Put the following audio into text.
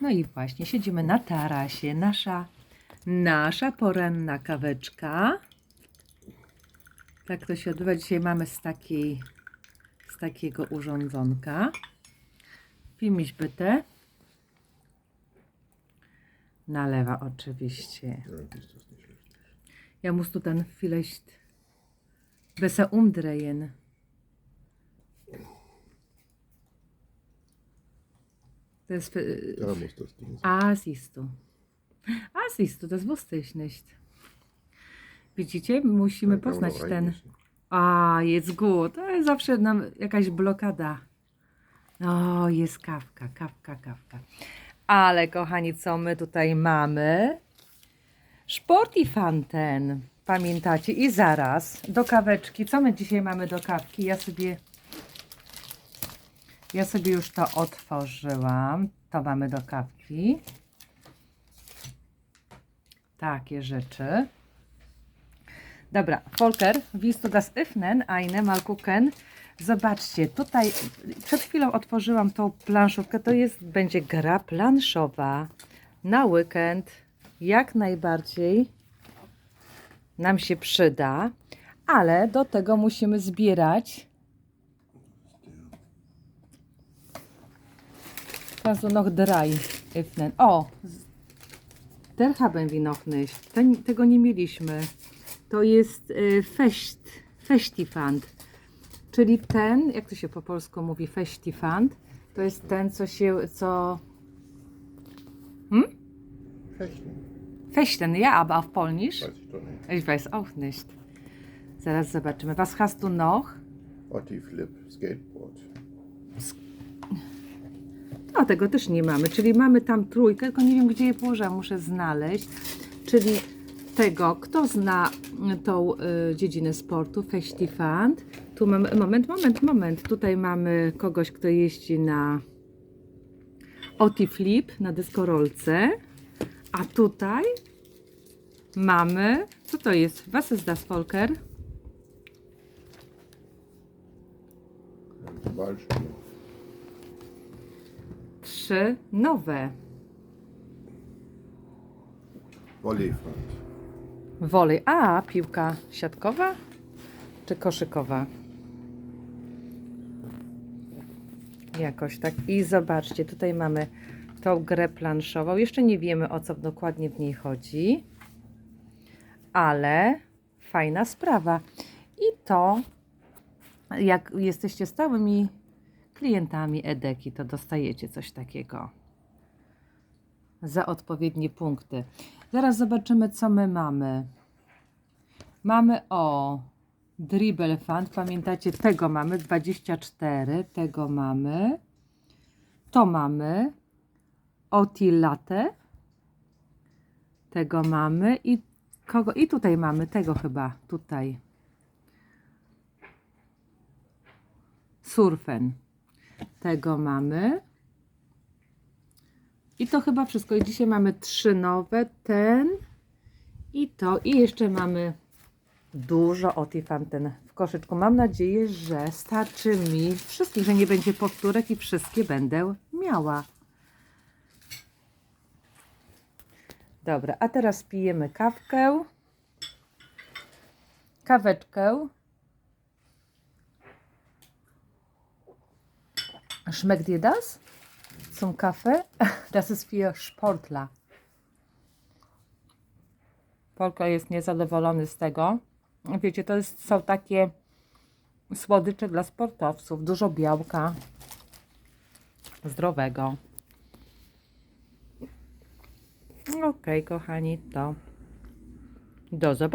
No i właśnie siedzimy na tarasie. Nasza, nasza poranna kaweczka. Tak to się odbywa. Dzisiaj mamy z takiej, z takiego urządzonka. Filmić byte. Nalewa oczywiście. Ja, måste dann vielleicht besser umdrehen. Das ist für, Da muss das Ding sein. A, siehst du. A, siehst du, das wusste ich nicht. Widzicie, musimy man poznać ten. A, jest. Ale zawsze nam jakaś blokada. O, jest kawka, kawka, kawka. Ale kochani, co my tutaj mamy? Sportifanten. Pamiętacie? I zaraz do kaweczki. Co my dzisiaj mamy do kawki? Ja sobie ja sobie już to otworzyłam. To mamy do kawki. Takie rzeczy. Dobra, Volker, willst du das öffnen? Eine, mal gucken. Zobaczcie, tutaj przed chwilą otworzyłam tą planszówkę. To jest, będzie gra planszowa na weekend. Jak najbardziej nam się przyda, ale do tego musimy zbierać. Du noch drei öffnen? O, den haben wir noch nicht. Ten, tego nie mieliśmy. To jest y, feść. Czyli ten, jak to się po polsku mówi, feśtifant, to jest ten, co się, co... Fechten. Fechten, ja, aber auf Polnisch? Weiß ich doch nicht. Ich weiß auch nicht. Zaraz zobaczymy. Was hast du noch? Otti Flip, Skateboard. O, tego też nie mamy. Czyli mamy tam trójkę, tylko nie wiem, gdzie je położę. Muszę znaleźć. Czyli tego, kto zna tą y, dziedzinę sportu, Festifant. Tu mamy, moment, moment, moment. Tutaj mamy kogoś, kto jeździ na Oti Flip, na deskorolce. A tutaj mamy, co to jest? Was ist das, Volker? Ballspiel. Trzy nowe. Volleyfront. Wolej. A, piłka siatkowa czy koszykowa? Jakoś tak. I zobaczcie, tutaj mamy tą grę planszową. Jeszcze nie wiemy o co dokładnie w niej chodzi, ale fajna sprawa. I to, jak jesteście stałymi klientami Edeki, to dostajecie coś takiego za odpowiednie punkty. Zaraz zobaczymy, co my mamy. Mamy o Dribble Fund. Pamiętacie, tego mamy 24, tego mamy. To mamy Oti Latte. Tego mamy i kogo i tutaj mamy tego chyba tutaj. Surfen. Tego mamy. I to chyba wszystko. I dzisiaj mamy trzy nowe, ten i to. I jeszcze mamy dużo Otifanten w koszyczku. Mam nadzieję, że starczy mi wszystkich, że nie będzie powtórek i wszystkie będę miała. Dobra, a teraz pijemy kawkę. Kaweczkę. Schmeckt dir das? zum Kaffee. Das ist für Sportler. Polka jest niezadowolony z tego. Wiecie, to jest, są takie słodycze dla sportowców. Dużo białka zdrowego. Okej, kochani, to do zobaczenia.